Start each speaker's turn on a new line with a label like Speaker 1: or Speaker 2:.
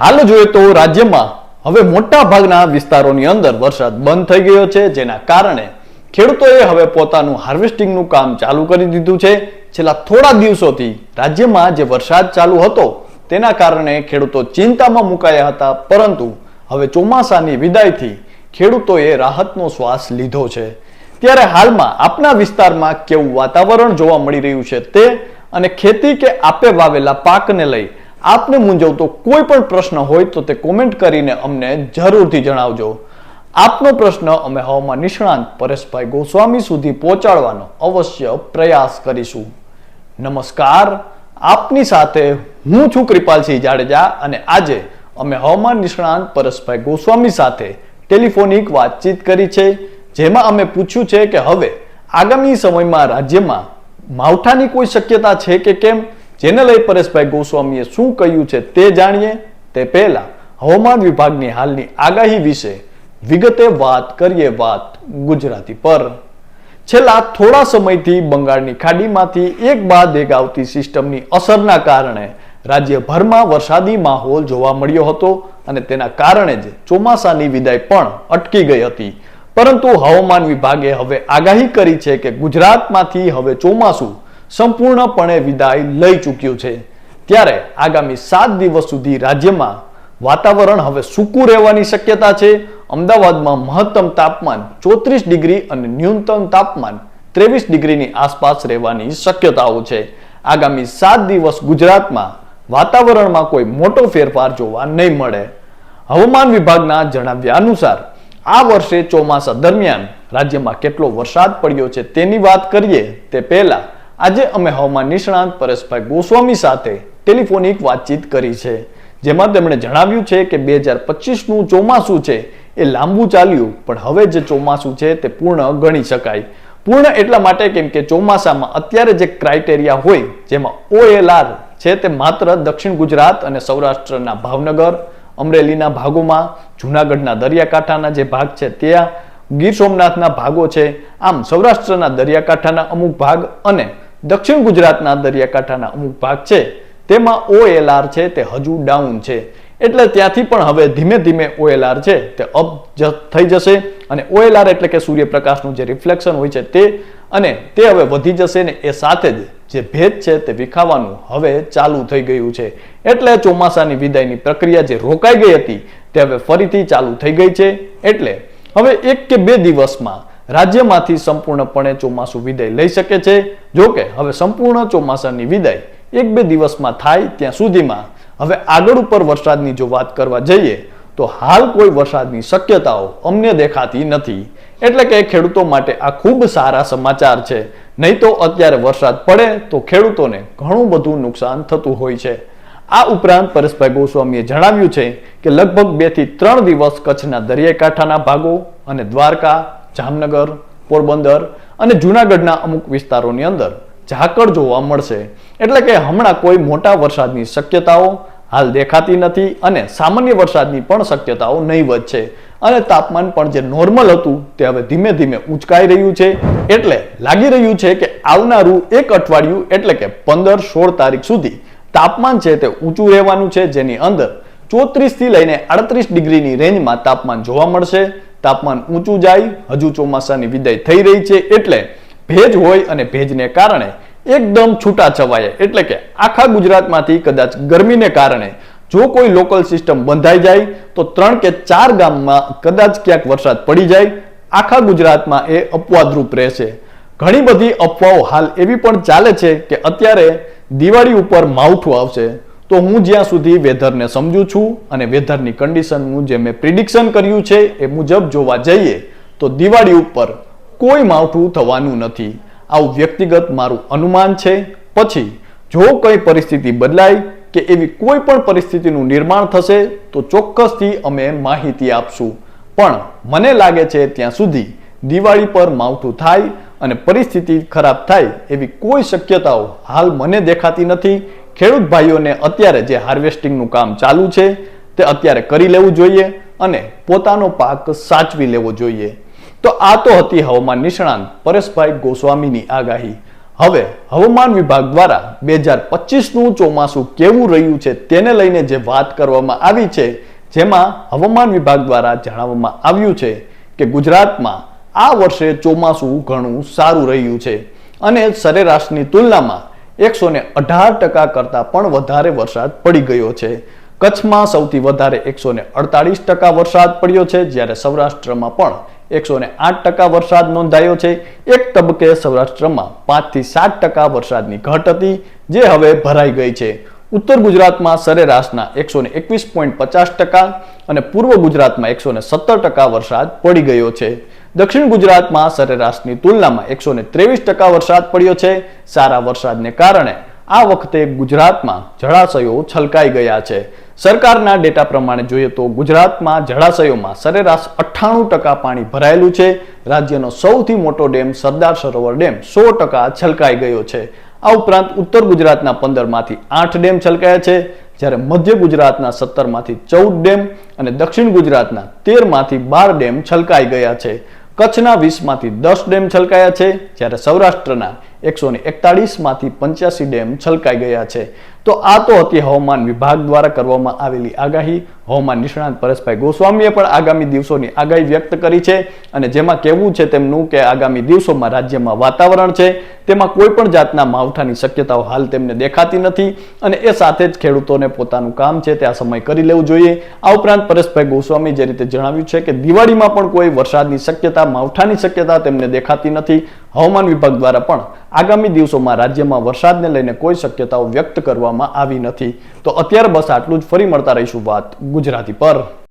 Speaker 1: હાલ જોઈએ તો રાજ્યમાં હવે મોટા ભાગના વિસ્તારોની અંદર વરસાદ બંધ થઈ ગયો છે, જેના કારણે ખેડૂતોએ હવે પોતાનું હાર્વેસ્ટિંગનું કામ ચાલુ કરી દીધું છે. છેલ્લા થોડા દિવસોથી રાજ્યમાં જે વરસાદ ચાલુ હતો, તેના કારણે ખેડૂતો ચિંતામાં મુકાયા હતા, પરંતુ હવે ચોમાસાની વિદાયથી ખેડૂતોએ રાહતનો શ્વાસ લીધો છે. ત્યારે હાલમાં આપના વિસ્તારમાં કેવું વાતાવરણ જોવા મળી રહ્યું છે તે અને ખેતી કે આપે વાવેલા પાકને લઈ આપને મૂંઝવતો કોઈ પણ પ્રશ્ન હોય તો તે કોમેન્ટ કરીને અમને જરૂરથી જણાવજો. આપનો પ્રશ્ન અમે હવામાન નિષ્ણાંત પરેશભાઈ ગોસ્વામી સુધી પહોંચાડવાનો અવશ્ય પ્રયાસ કરીશું. નમસ્કાર, આપની સાથે હું છું કૃપાલસિંહ જાડેજા અને આજે અમે હવામાન નિષ્ણાંત પરેશભાઈ ગોસ્વામી સાથે ટેલિફોનિક વાતચીત કરી છે, જેમાં અમે પૂછ્યું છે કે હવે આગામી સમયમાં રાજ્યમાં માવઠાની કોઈ શક્યતા છે કે કેમ? જેને લઈ પરેશભાઈ ગોસ્વામીએ શું કહ્યું છે તે જાણીએ? તે પહેલા હવામાન વિભાગની હાલની આગાહી વિશે વિગતે વાત કરીએ વાત ગુજરાતી પર. છેલ્લા થોડા સમયથી બંગાળની ખાડીમાંથી એક બાદ એક આવતી સિસ્ટમની અસરના કારણે રાજ્યભરમાં વરસાદી માહોલ જોવા મળ્યો હતો અને તેના કારણે જ ચોમાસાની વિદાય પણ અટકી ગઈ હતી. પરંતુ હવામાન વિભાગે હવે આગાહી કરી છે કે ગુજરાતમાંથી હવે ચોમાસું સંપૂર્ણપણે વિદાય લઈ ચૂક્યું છે. ત્યારે આગામી સાત દિવસ સુધી રાજ્યમાં વાતાવરણ હવે સૂકું રહેવાની શક્યતા છે. અમદાવાદમાં મહત્તમ તાપમાન ચોત્રીસ ડિગ્રી અને ન્યૂનતમ તાપમાન ત્રેવીસ ડિગ્રીની આસપાસ રહેવાની શક્યતાઓ છે. આગામી સાત દિવસ ગુજરાતમાં વાતાવરણમાં કોઈ મોટો ફેરફાર જોવા નહીં મળે. હવામાન વિભાગના જણાવ્યા અનુસાર, આ વર્ષે ચોમાસા દરમિયાન રાજ્યમાં કેટલો વરસાદ પડ્યો છે તેની વાત કરીએ તે પહેલા આજે અમે હવામાન નિષ્ણાંત પરેશભાઈ ગોસ્વામી સાથે ટેલિફોનિક વાતચીત કરી છે, જેમાં તેમણે જણાવ્યું છે કે બે હજાર પચીસનું ચોમાસું છે, એ લાંબુ ચાલ્યું, પણ હવે જે ચોમાસું છે તે પૂર્ણ ગણી શકાય. પૂર્ણ એટલા માટે કેમ કે ચોમાસામાં અત્યારે જે ક્રાઇટેરિયા હોય, જેમાં ઓએલઆર છે તે માત્ર દક્ષિણ ગુજરાત અને સૌરાષ્ટ્રના ભાવનગર, અમરેલીના ભાગોમાં, જૂનાગઢના દરિયાકાંઠાના જે ભાગ છે ત્યાં, ગીર સોમનાથના ભાગો છે, આમ સૌરાષ્ટ્રના દરિયાકાંઠાના અમુક ભાગ અને દક્ષિણ ગુજરાતના દરિયાકાંઠાના અમુક ભાગ છે, તેમાં ઓએલઆર છે, તે હજુ ડાઉન છે. એટલે ત્યાંથી પણ હવે ધીમે ધીમે ઓએલઆર છે, તે અપ થઈ જશે. અને ઓએલઆર એટલે કે સૂર્યપ્રકાશનું જે રિફ્લેક્શન હોય છે તે, અને તે હવે વધી જશે ને એ સાથે જ જે ભેદ છે તે વિખાવાનું હવે ચાલુ થઈ ગયું છે. એટલે ચોમાસાની વિદાયની પ્રક્રિયા જે રોકાઈ ગઈ હતી, તે હવે ફરીથી ચાલુ થઈ ગઈ છે. એટલે હવે એક કે બે દિવસમાં રાજ્યમાંથી સંપૂર્ણપણે ચોમાસું વિદાય લઈ શકે છે. જો કે હવે સંપૂર્ણ ચોમાસાની વિદાય એક બે દિવસમાં થાય ત્યાં સુધીમાં. હવે આગળ ઉપર વરસાદની જો વાત કરવા જઈએ, તો હાલ કોઈ વરસાદની શક્યતાઓ અમને દેખાતી નથી. એટલે કે ખેડૂતો માટે આ ખૂબ સારા સમાચાર છે. નહીં તો અત્યારે વરસાદ પડે તો ખેડૂતોને ઘણું બધું નુકસાન થતું હોય છે. આ ઉપરાંત પરેશભાઈ ગોસ્વામીએ જણાવ્યું છે કે લગભગ બેથી ત્રણ દિવસ કચ્છના દરિયાકાંઠાના ભાગો અને દ્વારકા જામનગર, પોરબંદર અને જૂનાગઢના અમુક વિસ્તારોની અંદર ઝાકળ જોવા મળશે. એટલે કે હમણાં કોઈ મોટા વરસાદની શક્યતાઓ હાલ દેખાતી નથી અને સામાન્ય વરસાદની પણ શક્યતાઓ નહીવત છે. અને તાપમાન પણ જે નોર્મલ હતું તે હવે ધીમે ધીમે ઉંચકાઈ રહ્યું છે. એટલે લાગી રહ્યું છે કે આવનારું એક અઠવાડિયું એટલે કે પંદર સોળ તારીખ સુધી તાપમાન છે તે ઊંચું રહેવાનું છે. જેની અંદર ચોત્રીસથી લઈને આડત્રીસ ડિગ્રીની રેન્જમાં તાપમાન જોવા મળશે. તાપમાન ઊંચું જાય, હજુ ચોમાસાની વિદાય થઈ રહી છે એટલે ભેજ હોય અને ભેજને કારણે એકદમ છૂટા છવાયા. એટલે કે આખા ગુજરાતમાંથી કદાચ ગરમીને કારણે જો કોઈ લોકલ સિસ્ટમ બંધાઈ જાય, તો ત્રણ કે ચાર ગામમાં કદાચ ક્યાંક વરસાદ પડી જાય. આખા ગુજરાતમાં એ અપવાદરૂપ રહેશે. ઘણી બધી અફવાઓ હાલ એવી પણ ચાલે છે કે અત્યારે દિવાળી ઉપર માવઠું આવશે. તો હું જ્યાં સુધી વેધરને સમજું છું અને વેધરની કન્ડિશનનું જે મેં પ્રિડિક્શન કર્યું છે એ મુજબ જોવા જઈએ, તો દિવાળી ઉપર કોઈ માવઠું થવાનું નથી. આવું વ્યક્તિગત મારું અનુમાન છે. પછી, જો કઈ પરિસ્થિતિ બદલાય કે એવી કોઈ પણ પરિસ્થિતિનું નિર્માણ થશે, તો ચોક્કસથી અમે માહિતી આપશું. પણ મને લાગે છે ત્યાં સુધી દિવાળી પર માવઠું થાય અને પરિસ્થિતિ ખરાબ થાય એવી કોઈ શક્યતાઓ હાલ મને દેખાતી નથી. ખેડૂત ભાઈઓને અત્યારે જે હાર્વેસ્ટિંગનું કામ ચાલુ છે, તે અત્યારે કરી લેવું જોઈએ અને પોતાનો પાક સાચવી લેવો જોઈએ. તો આ તો હતી હવામાન નિષ્ણાંત પરેશભાઈ ગોસ્વામીની આગાહી. હવે હવામાન વિભાગ દ્વારા બે હજાર પચીસનું ચોમાસું કેવું રહ્યું છે, તેને લઈને જે વાત કરવામાં આવી છે, જેમાં હવામાન વિભાગ દ્વારા જણાવવામાં આવ્યું છે કે ગુજરાતમાં આ વર્ષે ચોમાસું ઘણું સારું રહ્યું છે અને સરેરાશની તુલનામાં એકસો ને અઢાર ટકા કરતાં પણ વધારે વરસાદ પડી ગયો છે. કચ્છમાં સૌથી વધારે એકસો ને અડતાલીસ ટકા વરસાદ પડ્યો છે, જ્યારે સૌરાષ્ટ્રમાં પણ એકસો ને આઠ ટકા વરસાદ નોંધાયો છે. એક તબક્કે સૌરાષ્ટ્રમાં પાંચથી સાત ટકા વરસાદની ઘટ હતી, જે હવે ભરાઈ ગઈ છે. ઉત્તર ગુજરાતમાં સરેરાશના એકસો ને એકવીસ પોઈન્ટ પચાસ ટકા અને પૂર્વ ગુજરાતમાં એકસો ને સત્તર ટકા વરસાદ પડી ગયો છે. દક્ષિણ ગુજરાતમાં સરેરાશની તુલનામાં એકસો ને ત્રેવીસ ટકા વરસાદ પડ્યો છે. સારા વરસાદને કારણે આ વખતે ગુજરાતમાં જળાશયો છલકાઈ ગયા છે. સરકારના ડેટા પ્રમાણે જોઈએ તો ગુજરાતમાં જળાશયોમાં સરેરાશ અઠ્ઠાણું ટકા પાણી ભરાયેલું છે. રાજ્યનો સૌથી મોટો ડેમ સરદાર સરોવર ડેમ સો ટકા છલકાઈ ગયો છે. આ ઉપરાંત ઉત્તર ગુજરાતના પંદરમાંથી આઠ ડેમ છલકાયા છે. જ્યારે મધ્ય ગુજરાતના સત્તરમાંથી ચૌદ ડેમ અને દક્ષિણ ગુજરાતના તેરમાંથી બાર ડેમ છલકાઈ ગયા છે. કચ્છના વીસમાંથી દસ ડેમ છલકાયા છે જ્યારે સૌરાષ્ટ્રના એકસો ને એકતાળીસમાંથી પંચ્યાસી ડેમ છલકાઈ ગયા છે. તો આ તો હતી હવામાન વિભાગ દ્વારા કરવામાં આવેલી આગાહી. હવામાન નિષ્ણાત પરેશભાઈ ગોસ્વામીએ પણ આગામી દિવસોની આગાહી વ્યક્ત કરી છે અને જેમાં કહેવું છે તેમનું કે આગામી દિવસોમાં રાજ્યમાં વાતાવરણ છે. તેમાં કોઈ પણ જાતના માવઠાની શક્યતાઓ હાલ તેમને દેખાતી નથી અને એ સાથે જ ખેડૂતોને પોતાનું કામ છે તે આ સમય કરી લેવું જોઈએ. આ ઉપરાંત પરેશભાઈ ગોસ્વામી જે રીતે જણાવ્યું છે કે દિવાળીમાં પણ કોઈ વરસાદની શક્યતા, માવઠાની શક્યતા તેમને દેખાતી નથી. હવામાન વિભાગ દ્વારા પણ આગામી દિવસોમાં રાજ્યમાં વરસાદને લઈને કોઈ શક્યતાઓ વ્યક્ત કરવામાં આવી નથી. તો અત્યારે બસ આટલું જ. ફરી મળતા રહીશું વાત ગુજરાતી પર.